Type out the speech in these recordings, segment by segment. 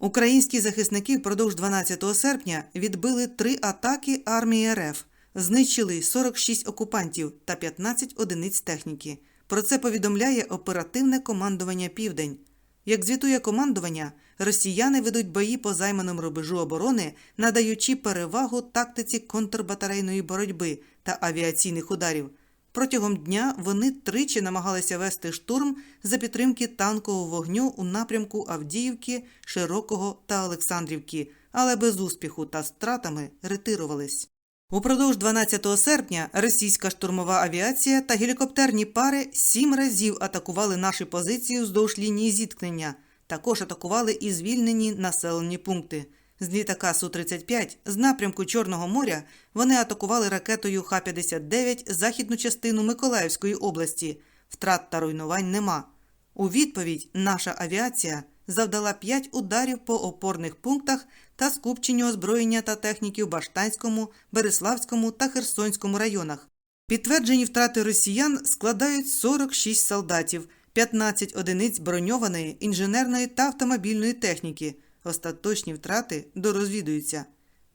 Українські захисники впродовж 12 серпня відбили три атаки армії РФ, знищили 46 окупантів та 15 одиниць техніки. Про це повідомляє оперативне командування Південь. Як звітує командування, росіяни ведуть бої по займаному рубежу оборони, надаючи перевагу тактиці контрбатарейної боротьби та авіаційних ударів. Протягом дня вони тричі намагалися вести штурм за підтримки танкового вогню у напрямку Авдіївки, Широкого та Олександрівки, але без успіху та стратами ретирувались. Упродовж 12 серпня російська штурмова авіація та гелікоптерні пари сім разів атакували наші позиції вздовж лінії зіткнення. Також атакували і звільнені населені пункти. З літака Су-35 з напрямку Чорного моря вони атакували ракетою Х-59 західну частину Миколаївської області. Втрат та руйнувань нема. У відповідь наша авіація завдала 5 ударів по опорних пунктах та скупченню озброєння та техніки в Баштанському, Береславському та Херсонському районах. Підтверджені втрати росіян складають 46 солдатів, 15 одиниць броньованої, інженерної та автомобільної техніки. Остаточні втрати дорозвідуються.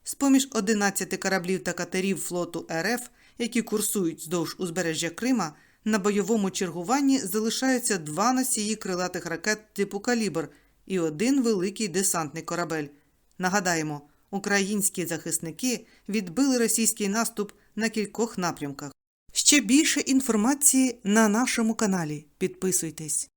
З-поміж 11 кораблів та катерів флоту РФ, які курсують вздовж узбережжя Крима, на бойовому чергуванні залишаються два носії крилатих ракет типу калібр і один великий десантний корабель. Нагадаємо, українські захисники відбили російський наступ на кількох напрямках. Ще більше інформації на нашому каналі. Підписуйтесь.